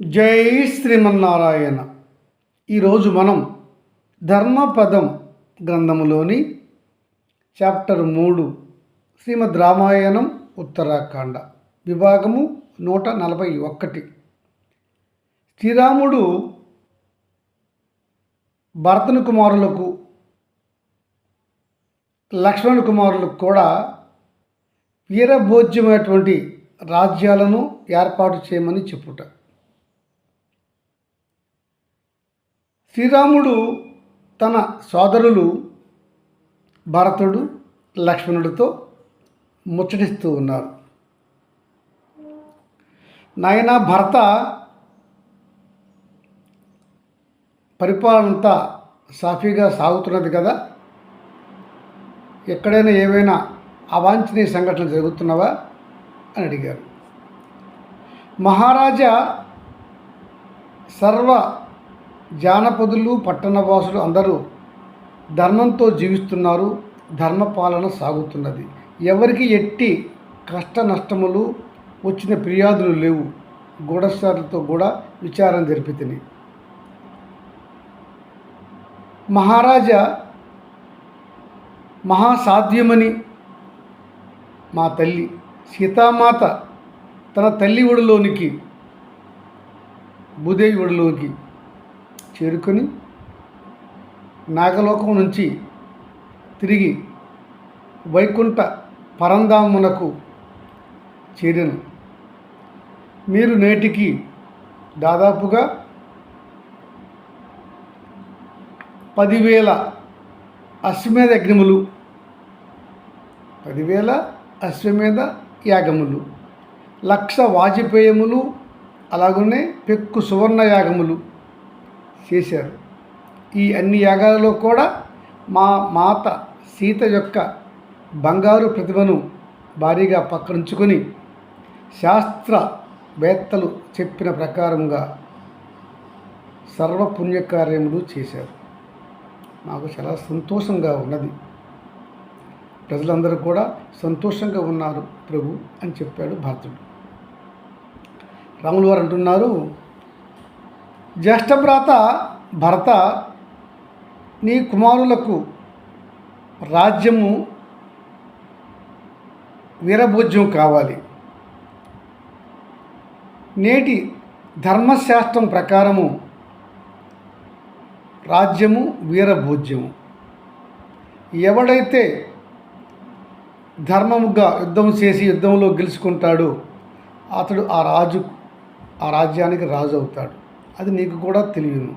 జై శ్రీమన్నారాయణ. ఈరోజు మనం ధర్మపదం గ్రంథములోని చాప్టర్ మూడు శ్రీమద్ రామాయణం ఉత్తరాఖండ విభాగము నూట నలభై ఒక్కటి శ్రీరాముడు భరతను కుమారులకు లక్ష్మణ్ కుమారులకు కూడా వీరభోజ్యమైనటువంటి రాజ్యాలను ఏర్పాటు చేయమని చెప్పుట. శ్రీరాముడు తన సోదరులు భరతుడు లక్ష్మణుడితో ముచ్చటిస్తూ ఉన్నారు. నాయన భరత పరిపాలనంతా సాఫీగా సాగుతున్నది కదా. ఎక్కడైనా ఏవైనా అవాంఛనీయ సంఘటనలు జరుగుతున్నావా అని అడిగారు. మహారాజా సర్వ జానపదులు పట్టణవాసులు అందరూ ధర్మంతో జీవిస్తున్నారు ధర్మపాలన సాగుతున్నది. ఎవరికి ఎట్టి కష్ట నష్టములు వచ్చిన ఫిర్యాదులు లేవు. గూఢచారులతో కూడా విచారం జరిపితిని. మహారాజా మహాసాధ్యమని మా తల్లి సీతామాత తన తల్లి ఒడిలోనికి భూదేవి ఒడిలోకి చేరుకొని నాగలోకం నుంచి తిరిగి వైకుంఠ పరంధామునకు చేరాను. మీరు నేటికి దాదాపుగా పదివేల అశ్వమేధ యజ్ఞములు పదివేల అశ్వమేధ యాగములు లక్ష వాజపేయములు అలాగనే పెక్కు సువర్ణ యాగములు చేశారు. ఈ అన్ని యాగాలలో కూడా మా మాత సీత యొక్క బంగారు ప్రతిభను భారీగా పక్కనుంచుకొని శాస్త్రవేత్తలు చెప్పిన ప్రకారంగా సర్వపుణ్యకార్యములు చేశారు. నాకు చాలా సంతోషంగా ఉన్నది. ప్రజలందరూ కూడా సంతోషంగా ఉన్నారు ప్రభు అని చెప్పాడు భరతుడు. రాములు వారు అంటున్నారు జ్యేష్ఠభ్రాత భరత నీ కుమారులకు రాజ్యము వీరభోజ్యం కావాలి. నేటి ధర్మశాస్త్రం ప్రకారము రాజ్యము వీరభోజ్యము. ఎవడైతే ధర్మముగా యుద్ధం చేసి యుద్ధంలో గెలుచుకుంటాడో అతడు ఆ రాజు ఆ రాజ్యానికి రాజు అవుతాడు. అది నీకు కూడా తెలియను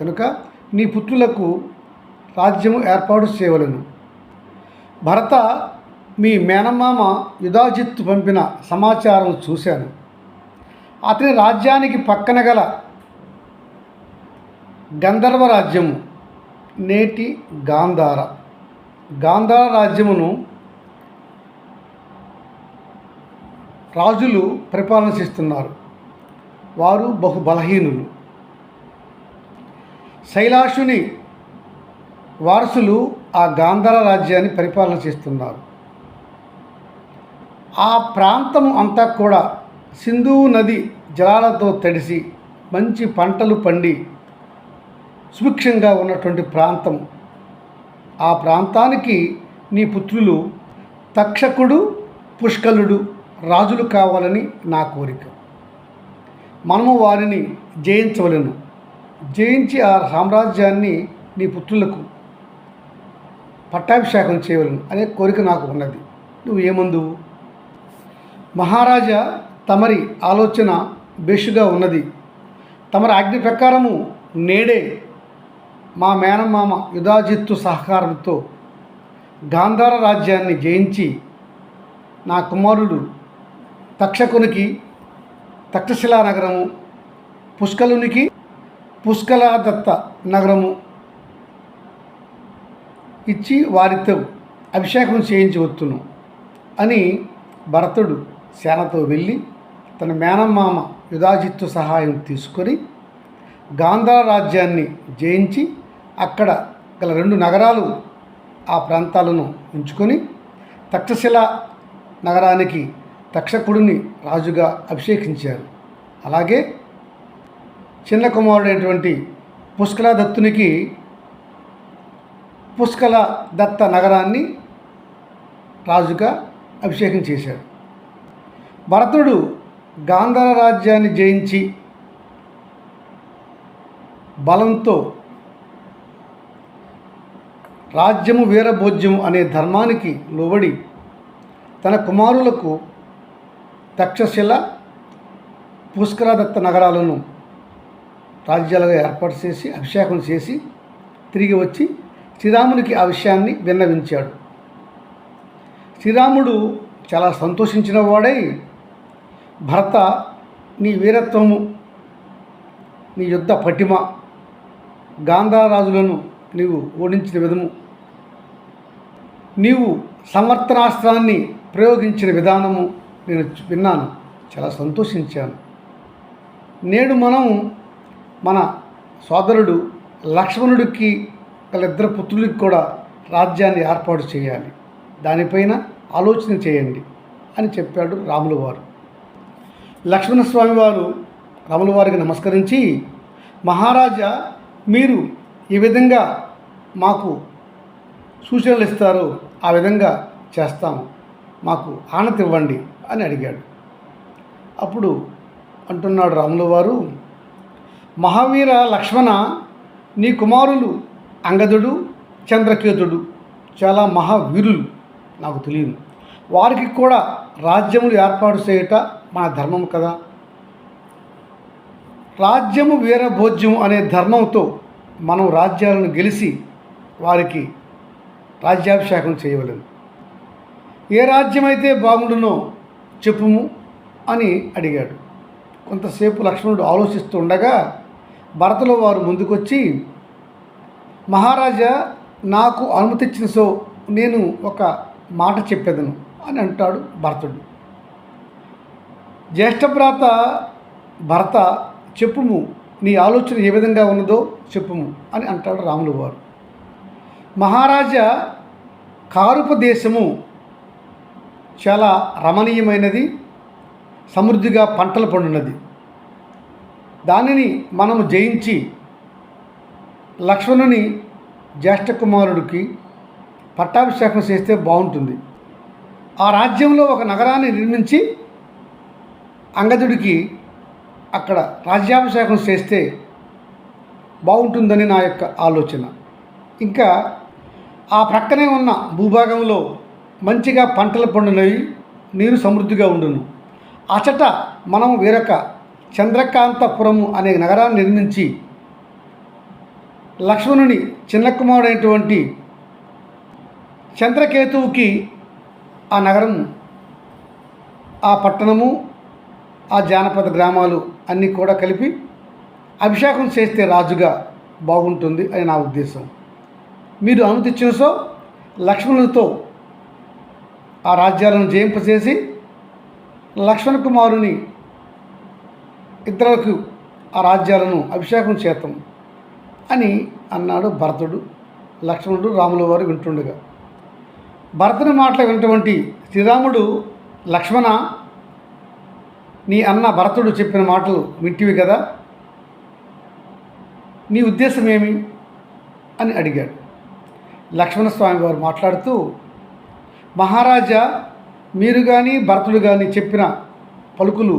కనుక నీ పుత్రులకు రాజ్యము ఏర్పాటు చేయవలను. భరత మీ మేనమామ యుధాజిత్తు పంపిన సమాచారం చూశాను. అతని రాజ్యానికి పక్కన గల గంధర్వ రాజ్యము నేటి గాంధార. గాంధార రాజ్యమును రాజులు పరిపాలన చేస్తున్నారు. వారు బహు బలహీనులు. శైలాషుని వారసులు ఆ గాంధార రాజ్యాన్ని పరిపాలన చేస్తున్నారు. ఆ ప్రాంతం అంతా కూడా సింధు నది జలాలతో తడిసి మంచి పంటలు పండి సుభిక్షంగా ఉన్నటువంటి ప్రాంతం. ఆ ప్రాంతానికి నీ పుత్రులు తక్షకుడు పుష్కలుడు రాజులు కావాలని నా కోరిక. మనము వారిని జయించవలను. జయించి ఆ సామ్రాజ్యాన్ని నీ పుత్రులకు పట్టాభిషేకం చేయవలను అనే కోరిక నాకు ఉన్నది. నువ్వు ఏమందు? మహారాజా తమరి ఆలోచన బేషుగా ఉన్నది. తమరి ఆజ్ఞ ప్రకారము నేడే మా మేనమామ యుధాజిత్తు సహకారంతో గాంధార రాజ్యాన్ని జయించి నా కుమారుడు తక్షకునికి తక్షశిలా నగరము పుష్కలునికి పుష్కలాదత్త నగరము ఇచ్చి వారితో అభిషేకం చేయించవచ్చును అని భరతుడు సేనతో వెళ్ళి తన మేనమామ యుధాజిత్తు సహాయం తీసుకొని గాంధార రాజ్యాన్ని జయించి అక్కడ గల రెండు నగరాలు ఆ ప్రాంతాలను ఉంచుకొని తక్షశిల నగరానికి తక్షకుడిని రాజుగా అభిషేకించారు. అలాగే చిన్న కుమారుడైనటువంటి పుష్కల దత్తునికి పుష్కల దత్త నగరాన్ని రాజుగా అభిషేకం చేశాడు భరతుడు గాంధార రాజ్యాన్ని జయించి బలంతో రాజ్యము వీరభోజ్యము అనే ధర్మానికి లోబడి తన కుమారులకు తక్షశిల పుష్కరదత్త నగరాలను రాజ్యాలుగా ఏర్పాటు చేసి అభిషేకం చేసి తిరిగి వచ్చి శ్రీరామునికి ఆ విషయాన్ని విన్నవించాడు. శ్రీరాముడు చాలా సంతోషించిన వాడై భరత నీ వీరత్వము నీ యుద్ధ పటిమ గాంధారాజులను నీవు ఓడించిన విధము నీవు సమర్థనాస్త్రాన్ని ప్రయోగించిన విధానము నేను విన్నాను చాలా సంతోషించాను. నేడు మనం మన సోదరుడు లక్ష్మణుడికి వాళ్ళిద్దరు పుత్రులకి కూడా రాజ్యాన్ని ఏర్పాటు చేయాలి. దానిపైన ఆలోచన చేయండి అని చెప్పాడు రాములు వారు. లక్ష్మణస్వామి వారు రాముల వారికి నమస్కరించి మహారాజా మీరు ఈ విధంగా మాకు సూచనలు ఇస్తారు ఆ విధంగా చేస్తాము. మాకు ఆనతి ఇవ్వండి అని అడిగాడు. అప్పుడు అంటున్నాడు రాముల వారు మహావీర లక్ష్మణ నీ కుమారులు అంగదుడు చంద్రకేతుడు చాలా మహావీరులు నాకు తెలియదు. వారికి కూడా రాజ్యములు ఏర్పాటు చేయట మన ధర్మం కదా. రాజ్యము వీరభోజ్యం అనే ధర్మంతో మనం రాజ్యాలను గెలిచి వారికి రాజ్యాభిషేకం చేయవలేము ఏ రాజ్యమైతే బాగుండునో చెప్పుము అని అడిగాడు. కొంతసేపు లక్ష్మణుడు ఆలోచిస్తూ ఉండగా వారు ముందుకొచ్చి మహారాజా నాకు అనుమతిచ్చిన సో నేను ఒక మాట చెప్పేదను అని అంటాడు భరతుడు. జ్యేష్ఠభ్రాత భర్త చెప్పుము. నీ ఆలోచన ఏ విధంగా ఉన్నదో చెప్పుము అని అంటాడు రాములు వారు మహారాజా కారుపదేశము చాలా రమణీయమైనది సమృద్ధిగా పంటలు పండున్నది దానిని మనము జయించి లక్ష్మణుని జ్యేష్ఠ కుమారుడికి పట్టాభిషేకం చేస్తే బాగుంటుంది. ఆ రాజ్యంలో ఒక నగరాన్ని నిర్మించి అంగదుడికి అక్కడ రాజ్యాభిషేకం చేస్తే బాగుంటుందని నా యొక్క ఆలోచన. ఇంకా ఆ ప్రక్కనే ఉన్న భూభాగంలో మంచిగా పంటలు పండునవి నీరు సమృద్ధిగా ఉండును. అచట మనం వేరొక చంద్రకాంతపురము అనే నగరాన్ని నిర్మించి లక్ష్మణుని చిన్న కుమారుడైనటువంటి చంద్రకేతువుకి ఆ నగరం ఆ పట్టణము ఆ జానపద గ్రామాలు అన్నీ కూడా కలిపి అభిషేకం చేస్తే రాజుగా బాగుంటుంది అని నా ఉద్దేశం. మీరు అనుమతి సో లక్ష్మణునితో ఆ రాజ్యాలను జయింపచేసి లక్ష్మణ కుమారుని ఇతరులకు ఆ రాజ్యాలను అభిషేకం చేతం అని అన్నాడు భరతుడు లక్ష్మణుడు రాముల వారు వింటుండగా. భరతుని మాటలు విన్నటువంటి శ్రీరాముడు లక్ష్మణ నీ అన్న భరతుడు చెప్పిన మాటలు వింటివి కదా? నీ ఉద్దేశం ఏమి? అని అడిగాడు. లక్ష్మణస్వామి వారు మాట్లాడుతూ మహారాజా మీరు కానీ భరతుడు కానీ చెప్పిన పలుకులు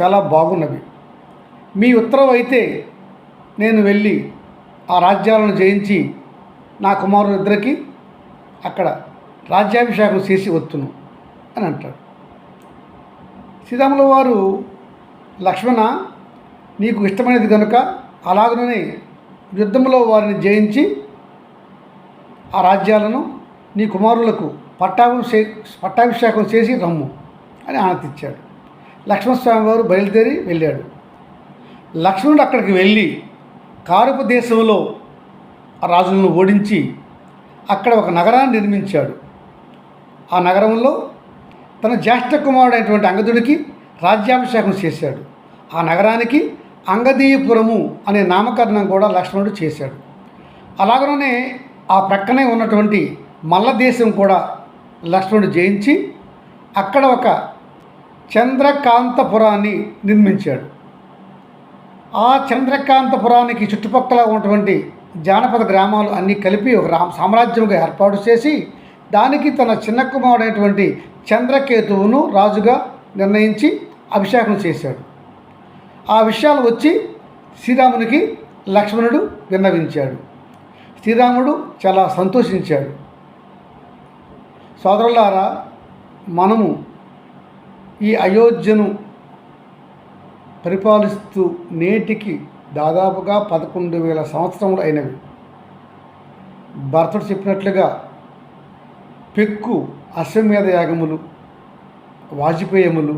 చాలా బాగున్నవి. మీ ఉత్తరం అయితే నేను వెళ్ళి ఆ రాజ్యాలను జయించి నా కుమారులిద్దరికి అక్కడ రాజ్యాభిషేకం చేసి వత్తును అని అంటాడు. శ్రీరాముల వారు లక్ష్మణ నీకు ఇష్టమైనది కనుక అలాగనే యుద్ధంలో వారిని జయించి ఆ రాజ్యాలను నీ కుమారులకు పట్టాభిషే పట్టాభిషేకం చేసి రమ్ము అని ఆనతిచ్చాడు. లక్ష్మణస్వామి వారు బయలుదేరి వెళ్ళాడు. లక్ష్మణుడు అక్కడికి వెళ్ళి కారుపు దేశంలో రాజులను ఓడించి అక్కడ ఒక నగరాన్ని నిర్మించాడు. ఆ నగరంలో తన జ్యేష్ఠ కుమారుడైనటువంటి అంగదుడికి రాజ్యాభిషేకం చేశాడు. ఆ నగరానికి అంగదీయపురము అనే నామకరణం కూడా లక్ష్మణుడు చేశాడు. అలాగనే ఆ ప్రక్కనే ఉన్నటువంటి మల్ల దేశం కూడా లక్ష్మణుడు జయించి అక్కడ ఒక చంద్రకాంతపురాన్ని నిర్మించాడు. ఆ చంద్రకాంతపురానికి చుట్టుపక్కల ఉన్నటువంటి జానపద గ్రామాలు అన్నీ కలిపి ఒక రామ సామ్రాజ్యంగా ఏర్పాటు చేసి దానికి తన చిన్న కుమారుడైనటువంటి చంద్రకేతువును రాజుగా నిర్ణయించి అభిషేకం చేశాడు. ఆ విషయాలు వచ్చి శ్రీరామునికి లక్ష్మణుడు విన్నవించాడు. శ్రీరాముడు చాలా సంతోషించాడు. సోదరులారా మనము ఈ అయోధ్యను పరిపాలిస్తూ నేటికి దాదాపుగా పదకొండు వేల సంవత్సరములు అయినవి. భర్తడు చెప్పినట్లుగా పెక్కు అశ్వమేధ యాగములు వాజపేయములు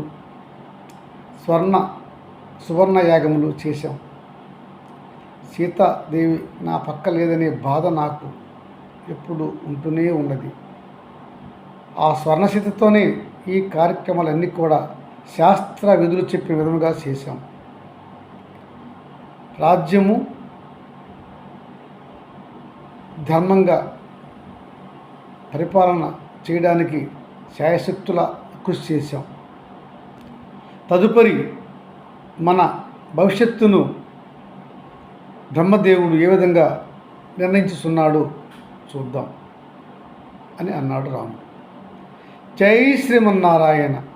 స్వర్ణ సువర్ణ యాగములు చేశాం. సీతాదేవి నా పక్క లేదనే బాధ నాకు ఎప్పుడు ఉంటూనే ఉన్నది. ఆ స్వర్ణసీతతోనే ఈ కార్యక్రమాలన్నీ కూడా శాస్త్ర విధులు చెప్పే విధముగా చేశాం. రాజ్యము ధర్మంగా పరిపాలన చేయడానికి శాయశక్తుల కృషి చేశాం. తదుపరి మన భవిష్యత్తును బ్రహ్మదేవుడు ఏ విధంగా నిర్ణయించుతున్నాడు చూద్దాం అని అన్నాడు రాముడు. జై శ్రీమన్నారాయణ.